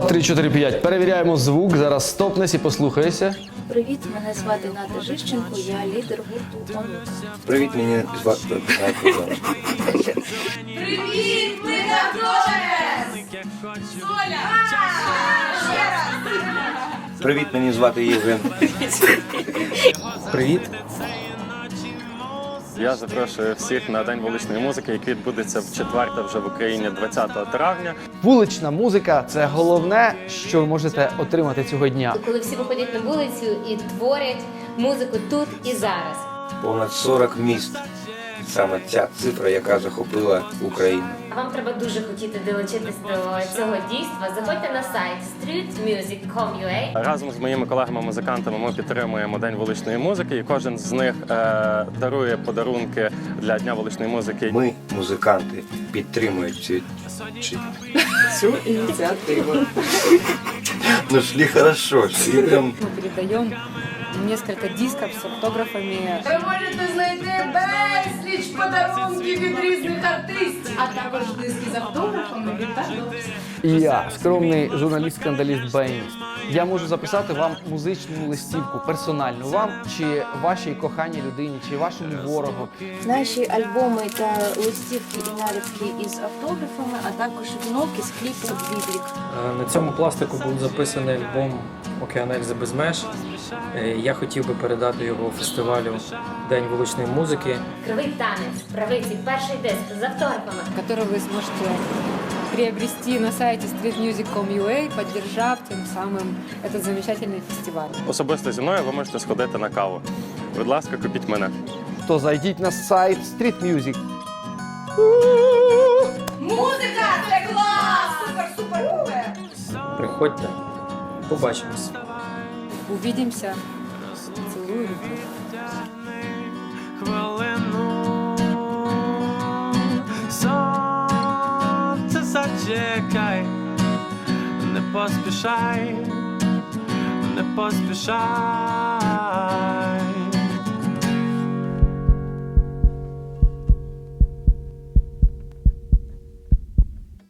два, три, чотири, п'ять. Перевіряємо звук. Зараз стопнес і послухайся. Привіт, мене звати Ната Жищенко, я лідер гурту Привіт, мені звати Привіт, ми Дантес! Соля! Ще раз! Привіт, мені звати Євген. Привіт. Я запрошую всіх на день вуличної музики, який відбудеться в четверте вже в Україні 20 травня. Вулична музика це головне, що ви можете отримати цього дня. коли всі виходять на вулицю і творять музику тут і зараз. Понад 40 міст. Саме ця цифра, яка захопила Україну. Вам треба дуже хотіти долучитись до цього дійства. Заходьте на сайт streetmusic.com.ua Разом з моїми колегами-музикантами ми підтримуємо день вуличної музики, і кожен з них е, дарує подарунки для дня вуличної музики. Ми, музиканти, підтримують цю, чи- Цю инициативу. Ну шлі хорошо, Мы передаем несколько дисков с автографами. Ви можете знайти безліч подарунків від різних артистів, а також диски з автографами від Дантес. І я, скромний журналіст-скандаліст баяніст. Я можу записати вам музичну листівку персональну вам, чи вашій коханій людині, чи вашому ворогу. Наші альбоми та листівки і наліпки із автографами, а також вінок із кліпу Біблік. Е, На цьому пластику був записаний альбом Океан Ельзи без меж. Е, Я хотів би передати його фестивалю День вуличної музики. Кривий танець, правиці, перший диск з автографами. который вы сможете приобрести на сайте streetmusic.com.ua, поддержав тем самым этот замечательный фестиваль. Особисто зі мною ви можете сходити на каву. Будь ласка, купіть мене. То зайдіть на сайт Street Music. Музика це клас! Супер, супер, супер! Приходьте, побачимось. Увидимся. Целую, хвилину сонце зачекай, не поспішай, не поспішай.